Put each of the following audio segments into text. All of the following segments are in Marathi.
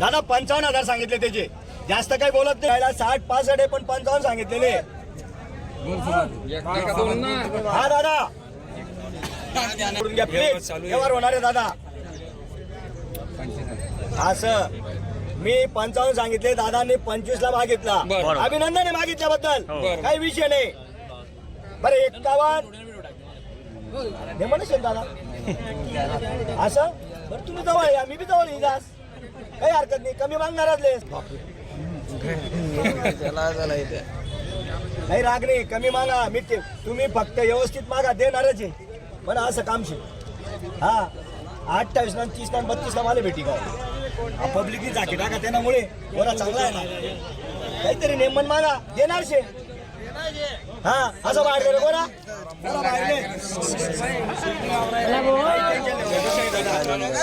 दादा पंचावन्न हजार सांगितले त्याचे. जास्त काही बोलत नाही. साठ पासष्ट आहे पण पंचावन्न सांगितलेले. हा दादा. प्लीज व्यवहार होणार आहे दादा. असं मी पंचावन्न सांगितले दादांनी पंचवीस ला मागितला. अभिनंदन मागितल्याबद्दल. हो. काही विषय नाही. बरं एक्कावन्न हे म्हणशील दादा? असं बरं तुम्ही जवळ या मी बी जवळ येईल. काही हरकत नाही. कमी मागणारच नाही राग नाही. कमी मागा. मी ते तुम्ही फक्त व्यवस्थित मागा. देणारच आहे. पण असं काम शे हा. अठ्ठावीस ना तीस ना बत्तीस ना मला भेटी का? पब्लिकची जाकी टाका त्यामुळे बरा चांगला आहे ना. काहीतरी नेमन मागा. देणार शे. हा असं बाहेर गेलं बोला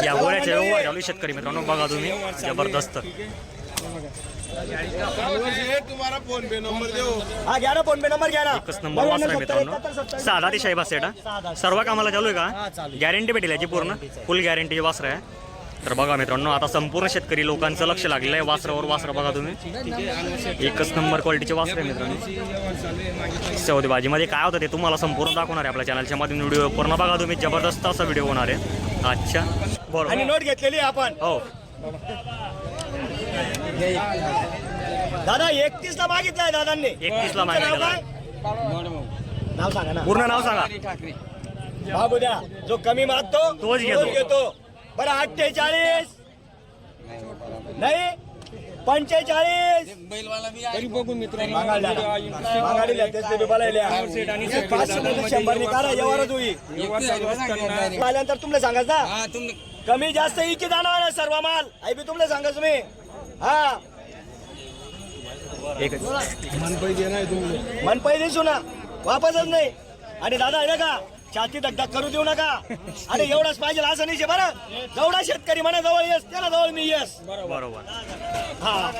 या व्यवहार चालू शेतकरी मित्रांनो बघा तुम्ही ज़बरदस्त तुम्हारा फ़ोन पे नंबर दो हा घ्या ना फ़ोन पे नंबर घ्या ना एकच नंबर वाचला मित्रांनो साधा सेटा सर्व कामाला चालू आहे का गॅरंटी भेटेल याची पूर्ण फुल गॅरंटी वासर आहे तर बघा मित्रांनो आता संपूर्ण शेतकरी लोकांचं लक्ष लागलेलं आहे वासरावर. वासर बघा तुम्ही. एकच नंबर क्वालिटीचे वासर आहे मित्रांनो. सौदी भाजीमध्ये काय होतं ते तुम्हाला संपूर्ण दाखवणार आहे आपल्या चॅनलच्या माध्यम व्हिडिओ पूर्ण बघा तुम्ही. जबरदस्त असा व्हिडिओ होणार आहे. अच्छा आणि बरोबर नोट घेतलेली आहे आपण. हो. दादा एकतीस ला मागितलाय दादांनी. 31 ला? नाव सांगा ना. पूर्ण नाव सांगा. बाबू द्या जो कमी मागतो तोच घेतो. बरं अठ्ठेचाळीस. नाही पंचेचाळीस. तरी बघू मित्रांनो शंभर निकाला व्यवहारच होईल. आल्यानंतर तुमले सांगायचं ना? कमी जास्त इथे जाणार ना सर्व माल. आई बी तुमले सांगा तुम्ही हा. एकच मन पहिले सुना वापसच नाही. आणि दादा आहे ना का? छाती धगधग करू देऊ नका. अरे एवढंच पाहिजे असं नाही बरं? जेवढा शेतकरी म्हणा जवळ येस त्याला जवळ मी येस. बरोबर. हा.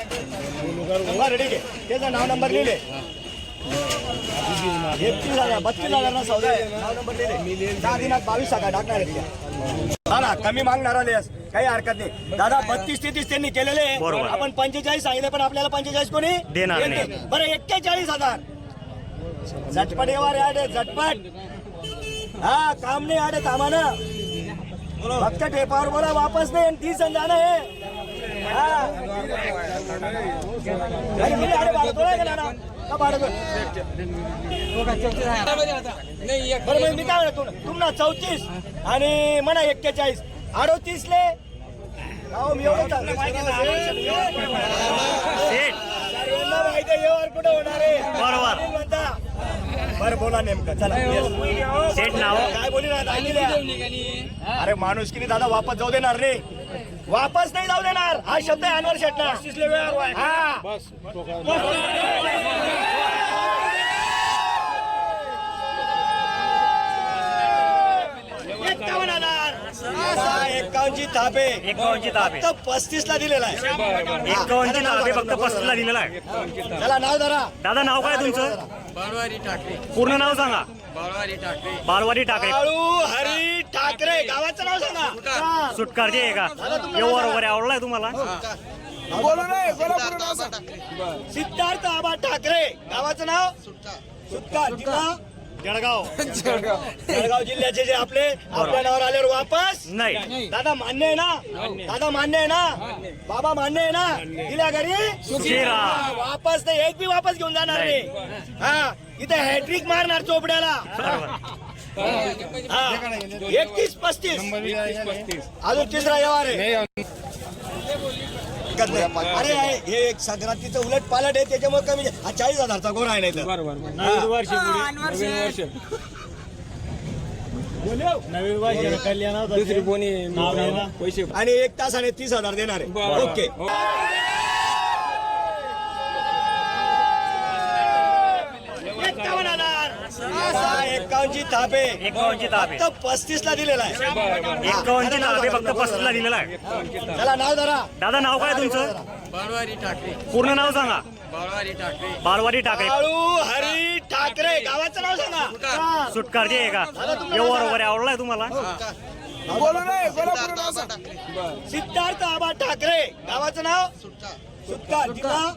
बरं ठीक आहे. त्याचा नाव नंबर लिहिले. एकतीस हजार बत्तीस हजार ना सौदा आहे. नाव नंबर लिहिले. दहा दिनात बावीस सका टाकणार आहेत त्या. हा ना कमी मागणार लेस. काही हरकत नाही. दादा बत्तीस तेहतीस त्यांनी केलेले. आहे. आपण पंचेचाळीस सांगितले पण आपल्याला पंचेचाळीस कोणी देणार. बरं एक्केचाळीस हजार. झटपट येवार आडे झटपट. हा काम नाही आडे कामानं फक्त टेपावर बोला वापस नाही आणि तीस आणि जाणं आहे. हा. अरे मी? बरं काय म्हणतो तुम्हाला चौतीस आणि म्हणा एक्केचाळीस. अडोतीस ले अहो, मी एवढं चांगलं माहिती कुठं होणार आहे? बरोबर. म्हणता. बरं बोला नेमकं चला. yes. सेट नाव. काय बोली ना दाखिल्या अरे माणूस की दादा वापस जाऊ देणार रे वापस नाही जाऊ देणार. हा शब्द आहे अनवर शेटना. हा. हा, एक्कावन्नची थापे एकावन्नची ताप आहे फक्त पस्तीस ला दिलेला आहे. एकावन्नची आहे फक्त पस्तीसला दिलेला आहे. चला नाव धरा. दादा नाव काय तुमचं? बाळवारी ठाकरे. पूर्ण नाव सांगा. बाळवारी ठाकरे. बालवाडी काळू हरी ठाकरे. गावाचं नाव सांगा. हा. सुटकारची आहे का? व्यवहार वगैरे आवडलाय तुम्हाला? सिद्धार्थ आबा ठाकरे. गावाचं नाव? सुटका. जिल्हा? जळगाव. जळगाव. जिल्ह्याचे जे आपले आपल्या नावावर आल्यावर वापस? नाही. दादा मान्य आहे ना? दादा मान्य आहे ना? बाबा मान्य आहे ना? दिल्या घरी? सुखीरा. वापस नाही एक बी वापस घेऊन जाणार नाही. नाही. हा इथे हॅट्रिक मारणार चोपड्याला. हा. एकतीस पस्तीस. अजून तिसरा व्यवहार आहे. अरे हे एक संक्रांतीचं उलट पालट आहे त्याच्यामुळे कमी हा चाळीस हजारचा गोरा आहे नाही तर नवीन वर्ष पुढे. नवीन वर्ष. नवीन वर्ष. दुसरी कोणी पैसे आणि एक तासाने तीस हजार देणार आहे. ओके. एक्कावन्न हजार हा, एक्कावन्नची थापे एकावन्नची ताप आहे फक्त पस्तीस ला दिलेला आहे. एकावन्नची आहे फक्त पस्तीसला दिलेला आहे. चला नाव धरा. दादा नाव काय तुमचं? बाळवारी ठाकरे. पूर्ण नाव सांगा. बाळवारी ठाकरे. बालवाडी टाकरे काळू हरी ठाकरे. गावाचं नाव सांगा. हा. सुटकारची आहे का व्यवहार वगैरे आवडलाय तुम्हाला? सिद्धार्थ आबा ठाकरे. गावाचं गावाचं नाव? सुटका जिल्हा?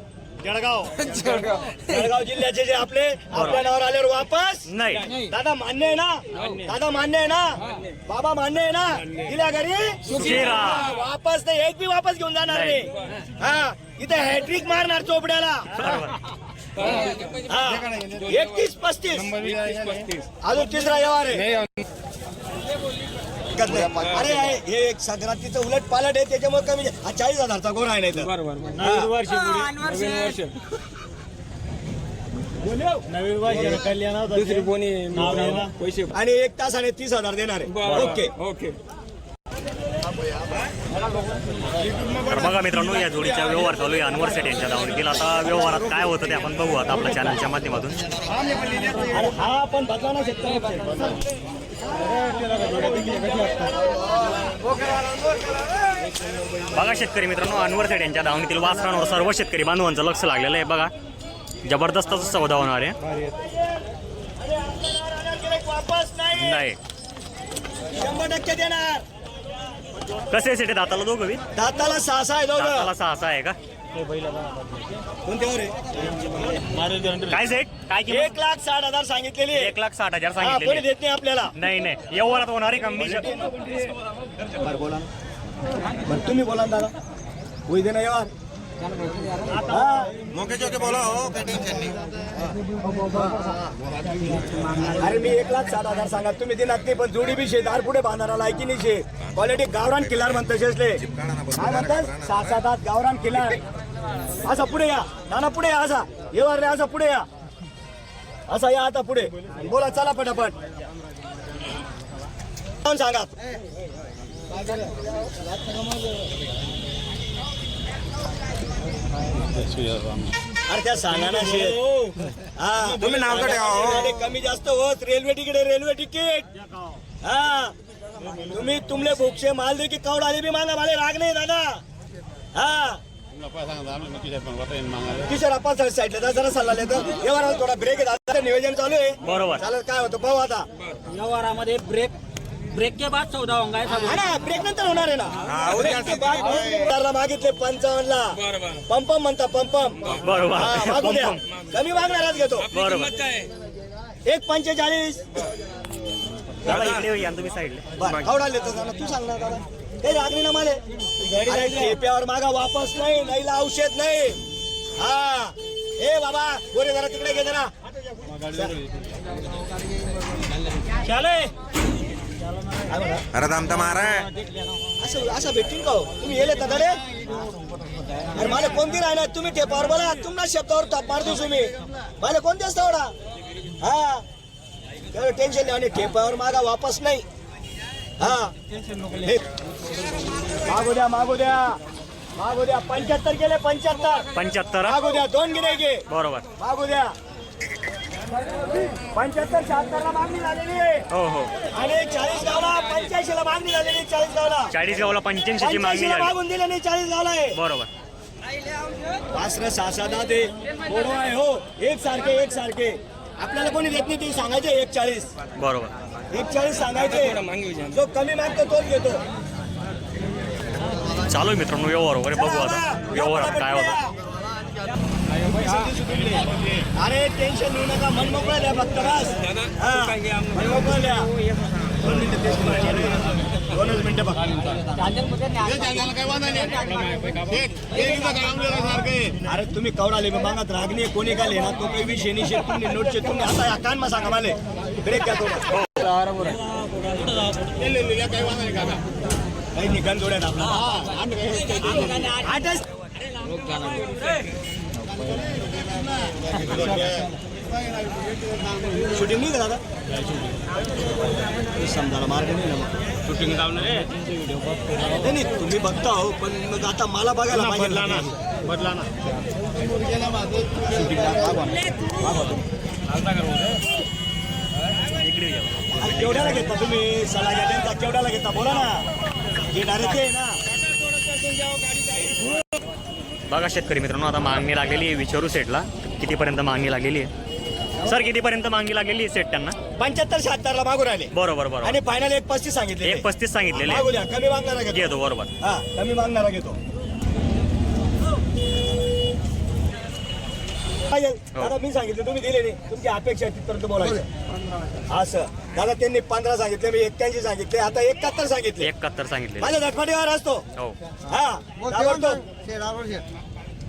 जळगाव. जळगाव. जिल्ह्याचे जे आपले आपल्या नावावर आल्यावर वापस? नाही. दादा मान्य आहे ना? दादा मान्य आहे ना? बाबा मान्य आहे ना? दिल्या घरी. वापस नाही एक बी वापस घेऊन जाणार नाही. हा इथे हॅट्रिक मारणार चोपड्याला. हा एकतीस पस्तीस. पस्तीस. अजून तिसरा व्यवहार आहे. ऐकत नाही. अरे हे एक संक्रांतीचं उलट पालट आहे त्याच्यामुळे कमी हा चाळीस हजारचा गोरा आहे नाही तर बरोबर नवीन वर्ष पुढे नवीन वर्ष. नवीन वर्ष कल्याण दुसरी कोणी पैसे. आणि एक तासाने तीस हजार देणार आहे. ओके. ओके. तर बघा मित्रांनो या जोडीचा व्यवहार चालू आहे. अनवर सेट यांच्या दावणीतील आता व्यवहारात काय होतं ते आपण बघू आता आपल्या चॅनलच्या माध्यमातून. अरे हा पण बदला ना शेतकरी बघा शेतकरी मित्रांनो अनवर सेट यांच्या दावणीतील वासरांवर सर्व शेतकरी बांधवांचं लक्ष लागलेलं आहे. बघा जबरदस्त सौदा होणार आहे. नाही. नाही शंभर टक्के देणार. कसे आहे दाताला दोघं बी? दाताला सहा सहा आहे दोघं. दाताला सहा सहा आहे का? काय सेट काय किंमत? एक लाख साठ हजार सांगितलेली आहे. एक लाख साठ हजार हा, कोणी सांगितलेले देत नाही आपल्याला. नाही नाही. व्यवहारात होणार आहे कमी बरं बोला ना. बरं तुम्ही बोला ना दादा. होई दे ना यार हा. अरे मी एक लाख सात हजार सांगा तुम्ही दिनात नाही पण जोडी बी शे दार पुढे बांधारा लायकी नाही शे. क्वालिटी गावरान किल्लार म्हणतो शेसले. काय म्हणतात सात सात आठ गावरान किल्लार. असा पुढे या. नाना पुढे या असा येवार रे असा पुढे या. असा या आता पुढे. बोला चला पटापट. कोण सांगा? अरे त्या सांगा ना शेत हा. तुम्ही नाव कमी जास्त होत. Railway ticket railway ticket. हा. तुम्ही तुमले भुक्षे माल दे की कौड आले बी मागा माले राग नाही दादा. हा. किशोर आपण साईडला जा, जरा सल्ला देतो व्यवहाराला थोडा ब्रेक आहे दादा नियोजन चालू आहे बरोबर. चालेल काय होतं पाहू आता. व्यवहारामध्ये ब्रेक ब्रेक के बाद होगा हा ना ब्रेक नंतर होणार आहे ना. त्याला मागितले पंचावन्न ला पंपम म्हणता पंपम. बरोबर. हा, मागू द्या. कमी मागणारच घेतो. बरोबर. एक पंचेचाळीस. दादा इकडे या तुम्ही साईडला बरं दादा. तू सांग ना दादा. हे रागणी ना माले. अरे, ठेप्यावर मागा वापस नाही नाहीला औषध नाही. हा. ए बाबा गोरे जरा तिकडे घे जरा. चाले अरे दम तर मारा. असं असं भेटतील का हो? तुम्ही येले का गडे अरे मला कोणती राहणार तुम्ही टेपावर बोला. तुम्हाला शब्दावर ताप मारतो तुम्ही मला कोणते असतं एवढा? हा. टेन्शन नाही. आणि टेपावर मागा वापस नाही. हा. हे. मागू द्या मागू द्या. मागू द्या. पंच्याहत्तर गेले पंच्याहत्तर. पंच्याहत्तर मागू द्या दोन गिरे घे बरोबर. मागू द्या. पंच्याहत्तर शहात्तरला मागणी झालेली आहे. हो हो. आणि चाळीस गावला पंच्याऐंशी ला मागणी झालेली आहे चाळीस गावला चाळीस गावाला पंच्याऐंशी ची मागणी 85 ला झाली. मागून दिले नाही चाळीस गावला आहे. बरोबर. वासर सहा दे बोडो आहे हो. एक सारखे एक सारखे आपल्याला कोणी देत नाही ते सांगायचे एक चाळीस बरोबर. एक चाळीस सांगायचे. जो कमी मागतो तोच घेतो. चालू आहे मित्रांनो व्यवहार वगैरे बघू आता. व्यवहारात काय होतं. अरे टेन्शन घेऊ नका. मन मोकळं द्या फक्त बस. मन मोकळं द्या. दोन मिनिटं तेच बोलायचं. दोनच मिनिटं बघा. अरे तुम्ही कवडाले मग मागत रागणी कोणी काय ना तो काही विषय निषेध तुम्ही नोटचे तुम्ही आता या कान मा सांगा मला. ब्रेक घ्या तो काही जोड्यात आपला आठच शूटिंग नाही का दादा? समजायला मार्ग नाही ना मग. शूटिंग नाही नाही तुम्ही बघता हो पण मग आता मला बघायला पाहिजे बदला ना. बदला ना. शूटिंग इकडे या. केवढ्याला घेता तुम्ही? सला घ्या त्यांचा केवढ्याला घेता? बोला आहे ना. बघा शेतकरी मित्रांनो आता मागणी लागलेली आहे विचारू सेटला. कितीपर्यंत मागणी लागलेली आहे? सर कितीपर्यंत मागणी लागलेली आहे सेट त्यांना? पंच्याहत्तर शहात्तर ला मागू राहिले. बरोबर बरोबर. आणि फायनल एक पस्तीस सांगितले एक पस्तीस सांगितलेले. मागू द्या कमी मागणारा घेतो. घेतो बरोबर. हा कमी मागणारा घेतो. दादा मी सांगितलं तुम्ही दिले नाही. तुमची अपेक्षा तिथपर्यंत बोलायचं. असं दादा त्यांनी पंधरा सांगितले मी एक्क्याऐंशी सांगितले आता एकाहत्तर सांगितले. एकाहत्तर सांगितले. माझ्या झटपटीवर असतो. हो. हा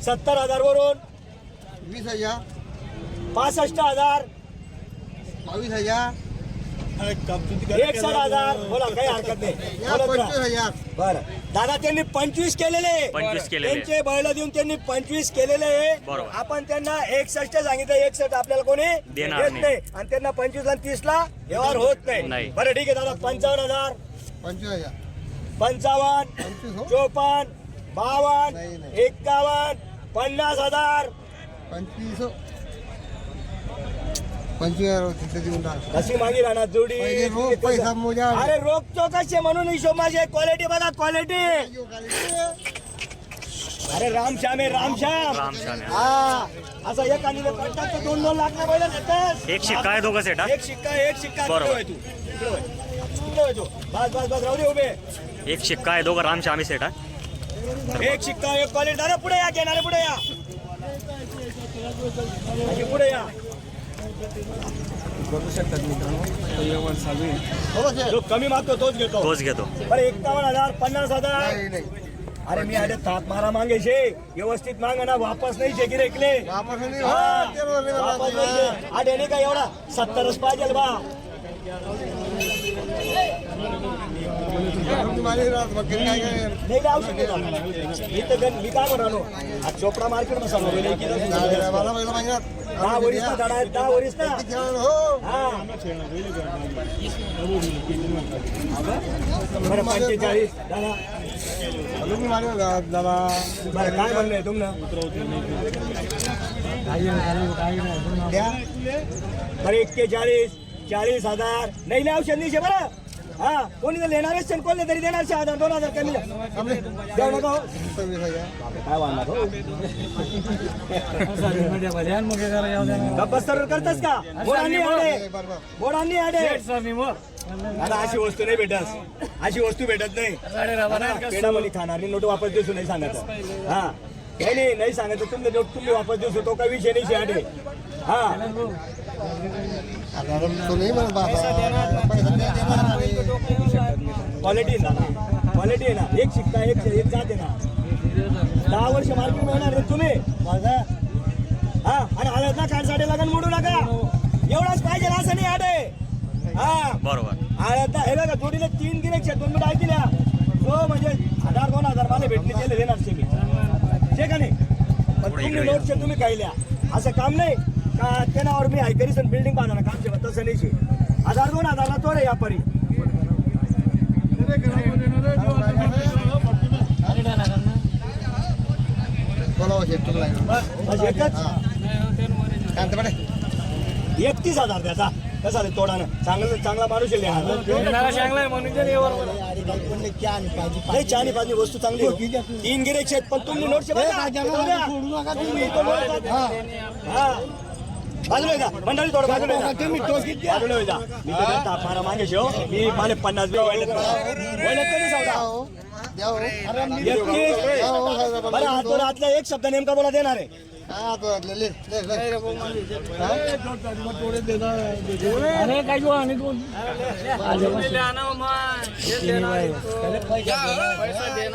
सत्तर हजार वरून वीस हजार. पासष्ट हजार. बावीस हजार. एकसठ हजार बोला काही हरकत नाही. बरं. दादा त्यांनी पंचवीस केलेले. 25 केलेले. त्यांचे बैल देऊन त्यांनी पंचवीस केलेले. बरोबर. आपण त्यांना एकसष्ट सांगितलं. एकसष्ट आपल्याला कोणी देणार देत नाही. नाही. आणि त्यांना पंचवीस आणि तीस ला व्यवहार होत नाही. बरं ठीक आहे दादा. पंचावन्न हजार. पंचवीस हजार. पंचावन्न हो? चोपन्न बावन्न. एक्कावन्न पन्नास हजार. पंचवीस हो. पंचवीस हजार तिथे देऊन टाक. कशी मागी राहणार जोडी? पहिले रोख पैसा मोजा. अरे रोख चौकशी म्हणून हिशोब माझी क्वालिटी बघा क्वालिटी अरे रामश्याम आहे रामश्याम आहे. हा असं एक आणि पडतात तर दोन दोन लाख ना बैल. एक शिक्का आहे दोघं सेट हा? एक शिक्का एक शिक्का. बरोबर. तिकडे वळ तू. तिकडे वळ. तिकडे वळ तू. बस बस बस राहू दे उभे. एक शिक्का आहे दोघं रामश्यामी सेट हा? एक शिक्का एक क्वालिटी अरे पुढे या घेणारे पुढे या. अशी पुढे या. बघू शकतात मित्रांनो चालू हो जो कमी मागतो तोच घेतो. तोच घेतो. बरं एक्कावन्न हजार पन्नास हजार. नाही नाही. अरे मी अरे थाप मारा मागे शे व्यवस्थित माग ना वापस नाही शे गिरेकले वापस नाही हो, याने का एवढा? सत्तरच पाहिजे बा तुम्ही मागे राहत मग घरी काय काय नाही मी तर गण- मी काय म्हणालो चोपडा मार्केटमध्ये की नाही. दहा वरीस ना आहेत, दहा वरीस ना हा बरं पंचेचाळीस दादा बरं काय म्हणणं आहे तुमनं द्या बरं एक्केचाळीस चाळीस हजार नाही नाही औषध नाही शे बरं हा कोणी जर लेणार शे कोणी तरी देणार शे हजार दोन हजार कमी देऊ नका हो. काय वाढणार हो? करतस का? बोडांनी आडे. बोडांनी आडे. आता अशी वस्तू नाही भेटत. अशी वस्तू भेटत नाही. पेडामध्ये खाणारी नोट वापस देसू नाही सांगत हा. नाही नाही नाही सांगत तुमचं नोट तुम्ही वापस देसू तो काही विषय नाही शे आडे हा. तो. क्वालिटी ना. क्वालिटी आहे ना. एक शिक्का एक एक जाते ना. दहा वर्ष मार्केट मिळणार रे तुम्ही. माझा. हा आणि हळद ना काढसाठी लागण मोडू नका. एवढाच पाहिजे असं नाही आडे हा. बरोबर. हळद हे बघा जोडीला तीन गिरेक दोन मिनिट ऐकल्या तो म्हणजे हजार दोन हजार मला भेटले त्याला देणार शे मी. शे का नाही? पण तुम्ही नोटचे तुम्ही कायल्या असं काम नाही. का त्या नावावर मी ऐकरीस बिल्डिंग बांधणार काम शे तसं नाही शे. हजार दोन हजारला तोडे या परी बोलावं शेट तुला बस एकच. शांत पडे एकतीस हजार त्याचा. कसा रे तोडानं? चांगलं चांगला माणूस आहे चानी पाचनी वस्तू चांगली हो. तीन गिरे शेत पण तुम्ही नोटचे मंडळी थोडं बाजूला. मी ताप मारा मागे शो मी माले पन्नास बी वळले तरी सौदा. बरं हातला एक शब्द नेमका बोला देणार आहे हा, तो ले, ले, ले, ले. अरे काय जो आणि कोण पैसा, अरे.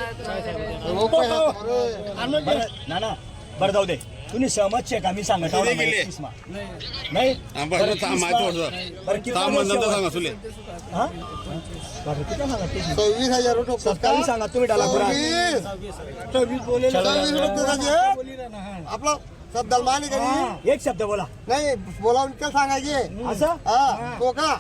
बरं, ना ना बरं जाऊ दे तुम्ही सहमत छे का मी सांगत आहो ना, मला एकतीस मा. नाही बरं. बरं? हा? बरं, किती सांगा तुम्ही? सव्वीस हजार रुपये सत्तावीस सांगा तुम्ही डाला पुरा. सव्वीस सव्वीस बोलेल. सव्वीस रुपये त्याचे. आपलं शब्दाला माने का नाही? एक शब्द बोला नाही बोलावून काय सांगायचे असं हा तो का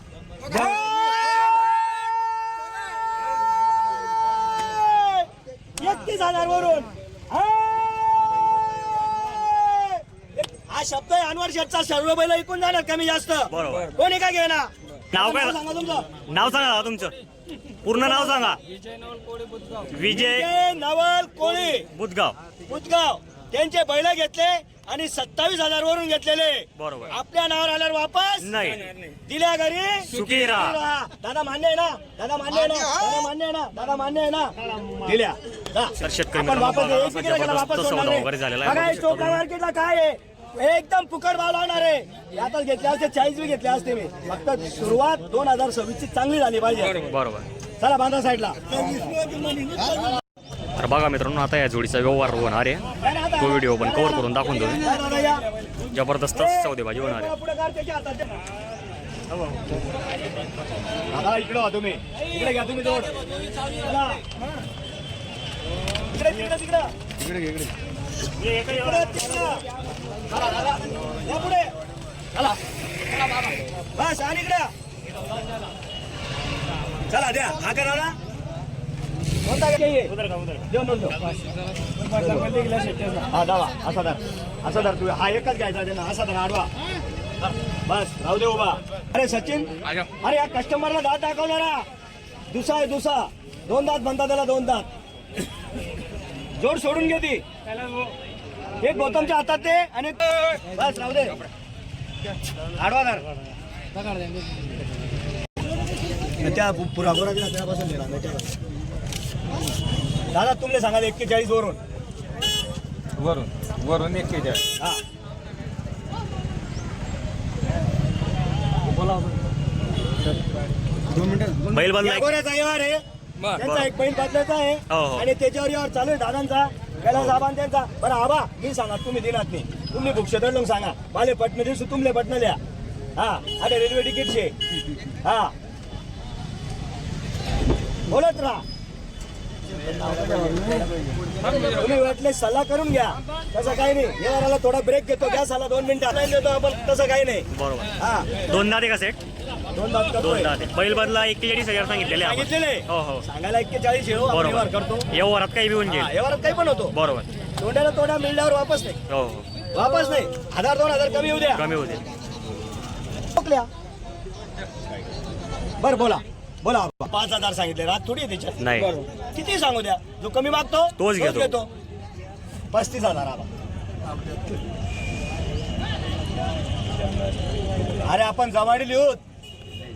एकतीस हजार वरून हा शब्द आहे अनवर शेटचा सर्व बैल ऐकून जाणार कमी जास्त. बरोबर. कोणी काय घेणार? नाव काय? सांगा तुमचं. नाव सांगा दादा तुमचं. पूर्ण नाव सांगा. विजय विजय नवल कोळी. बुधगाव. बुधगाव. त्यांचे बैल घेतले आणि सत्तावीस हजार वरून घेतलेले. बरोबर. आपल्या नावावर आल्यावर वापस नाही. दिल्या घरी. सुखी राहा. दादा मान्य आहे ना? दादा मान्य आहे ना? दादा मान्य आहे ना? दादा मान्य आहे ना? दिल्या. जा. तर शेतकरी आपण मित्रांनो वापस बघा, सोडणार वगैरे झालेला नाही. आहे. बघा, तुम्ही. मार्केटला काय आहे? एकदम फुकट भाव लावणार आहे. आता घेतले असते चाळीस बी घेतले असते मी. फक्त सुरुवात दोन हजार सव्वीस ची चांगली झाली पाहिजे. बरोबर. चला बांधा साईडला. तर बघा मित्रांनो आता या जोडीचा व्यवहार होणार आहे. तो व्हिडिओ पण कव्हर करून दाखवून देऊ? जबरदस्त सौदेबाजी होणार आहे. दादा इकडे व्हा तुम्ही इकडे घ्या तुम्ही जोड. चला. इकडे तिकडे तिकडे. इकडे तिकडे. पुढे. बस आणि इकडे. चला द्या. हा करा ना. हा दावा. असा धर. असा धर तू. हा एकच घ्यायचा त्यांना. असा धर आडवा. बस राहू दे उभा. अरे सचिन. अरे या कस्टमरला दात दाखवणारा दुसा आहे दुसा दोन दात बनता त्याला दोन दात. जोड सोडून घे ती. एक गौतमच्या हातात दे आणि बस राहू दे. आडवा धर. त्या. दादा तुमले सांगा एक्केचाळीस वरून? वरून. वरून एक्केचाळीस. हा. बैल एक- गोऱ्याचा व्यवहार आहे. त्यांचा एक बैल बदलायचा आहे. हो, हो. आणि त्याच्यावर व्यवहार चालू आहे दादांचा. कैलास साहेबांचा त्यांचा. बरं आबा मी सांगा तुम्ही दिनात नाही. तुम्ही भुक्षदर लोक सांगा. माले पटणे दिवशी तुमले पटणं द्या. हा अरे रेल्वे तिकीटचे. हा. बोलत राहा. तुम्ही वाटले सल्ला करून घ्या. तसं काही नाही. व्यवहाराला थोडा ब्रेक घेतो. घ्या सल्ला दोन मिनिटात. नाही देतो आपण तसं काही नाही. बरोबर. हा. दोन दाते का सेट दोन बैल बदला एक्केचाळीस हजार सांगितलेले आपण. सांगितलेले? हो हो. सांगायला एक्केचाळीस येऊ आपण व्यवहार करतो. बरोबर व्यवहारात काही बी होऊन हा, व्यवहारात काही पण होतो. बरोबर. तोंडाला तोंडा मिळल्यावर वापस नाही. हो हो. वापस नाही. हजार दोन हजार कमी येऊ द्या. कमी होते ठोकल्या. बरं बोला. बोला आबा. पाच हजार सांगितले. रात थोडी आहे त्याच्यात नाही. बरं. किती सांगू द्या? जो कमी मागतो तोच घेतो. पस्तीस हजार आबा. अरे आपण जमाडी लिहूत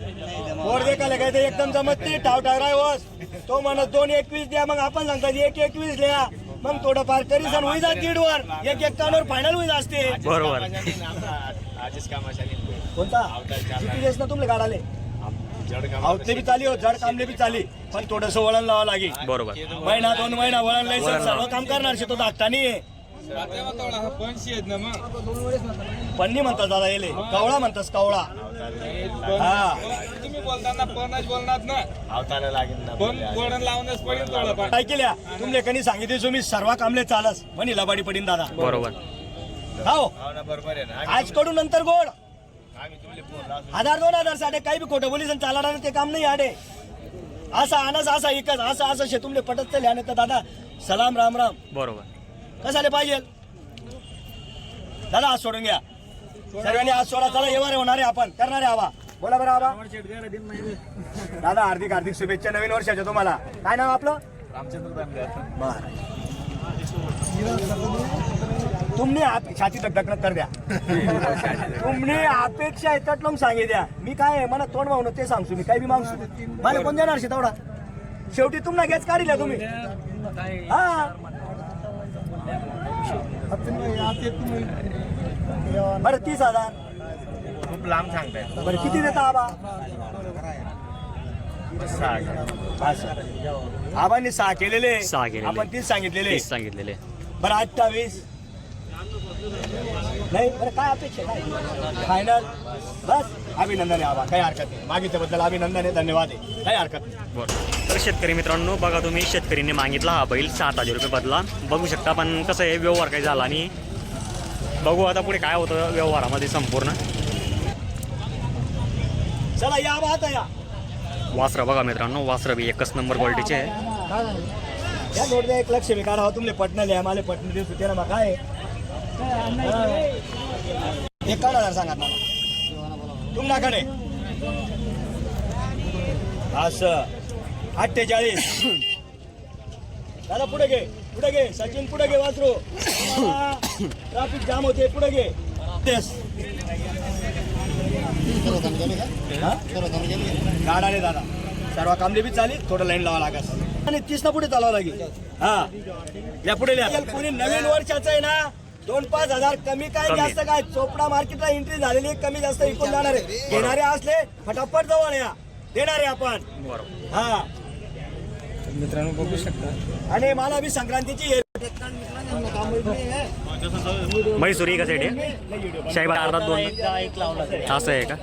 पोर देखायला काय ते एकदम जमत नाही. टाव टाकराय वस तो म्हणत दोन एकवीस द्या मग आपण सांगता एक एकवीस लिहा मग थोडंफार तरी सण होई जा दीड वर एक एक टनवर फायनल होई असते बरोबर. कोणता? किती दिवस ना तुमले गाडाले आवतले बी चाली हो जड कामले बी चाली. पण थोडस वळण लावा लागेल. बरोबर. महिना दोन महिना वळण लय वळण सर्व. काम करणार शे तो धाकटा नाही पन्नी म्हणतात दादा येले. कवळा म्हणतात कवळा. हा. तुम्ही बोलताना पणच बोलणार ना. पण वडण लावूनच पडेल थोडं काय केल्या? तुमले कनी सांगितले तुम्ही सर्व कामले चालस. म्हणी लबाडी पडीन दादा. बरोबर. हो आज कडून नंतर गोड. हजार दोन हजारसाठी काही बी खोटं बोलीस आणि चालणार ते काम नाही आडे. असा अनस असा एकच असं असं शे तुमले पटत चालले आणि तर दादा सलाम राम राम. बरोबर. कसाले पाहिजे? दादा आज सोडून घ्या. सर्वांनी आज सोडा चला येणार होणार आहे आपण. करणार आहे आवा. बोला बरं आबा दादा हार्दिक हार्दिक शुभेच्छा नवीन वर्षाच्या तुम्हाला. काय नाव आपलं? बरं. तुमने आप- छाती तक तक कर द्या. तुमने अपेक्षा येतात लोक सांगे द्या. मी काय आहे, मला तोंड मागणं ते सांगतो मी. काय बी मागतो मला कोण देणार शे तेवढा शेवटी तुम्हाला गॅस काढिल्या तुम्ही. हा. बरं तीस हजार. खूप लांब सांगताय. बरं किती देता आबा? आबांनी सहा केलेले. सहा केलेले. आपण तीस सांगितलेले. सांगितलेले. बरं अठ्ठावीस. नाही बरं काय अपेक्षा काय फायनल बस अभिनंदन आबा काही हरकत नाही. मागितल्याबद्दल अभिनंदन आहे धन्यवाद आहे. काही हरकत नाही. बरं. तर शेतकरी मित्रांनो बघा तुम्ही शेतकरीने मागितला हा बैल सात हजार रुपये बदला. बघू शकता पण कसं आहे व्यवहार काही झाला आणि बघू आता पुढे काय होतं व्यवहारामध्ये संपूर्ण. चला या आता या. वासरं बघा मित्रांनो वासरं बी एकच नंबर क्वालिटीचे आहे. या एक लक्ष मी काढा तुमले पटणं लिहा मला पटणं होते ना मग काय एकावन्न हजार सांगा मला. तुमच्याकडे असं. अठ्ठेचाळीस. दादा पुढे घे. पुढे घे. सचिन पुढे घे वासरू. ट्रॅफिक जाम होते पुढे घे. तेच. हा? गाडा रे दादा. सर्व कामले बी चाली थोडं लाईन लावा लागेल आणि तीस ना पुढे चालावं लागेल. हा. या पुढे कोणी नवीन वर्षाचं आहे ना दोन पाच हजार कमी काय. जास्त काय? चोपडा मार्केटला एंट्री झालेली कमी जास्त विकून जाणार आहे. घेणारे असले फटाफट जवळ या. देणारे आपण. हा. मित्रांनो बघू शकता. आणि मला बी संक्रांतीची हे- मैसुरी का आहे? शाहीबाग अर्धा दोन एकदा एक लावला असं आहे का?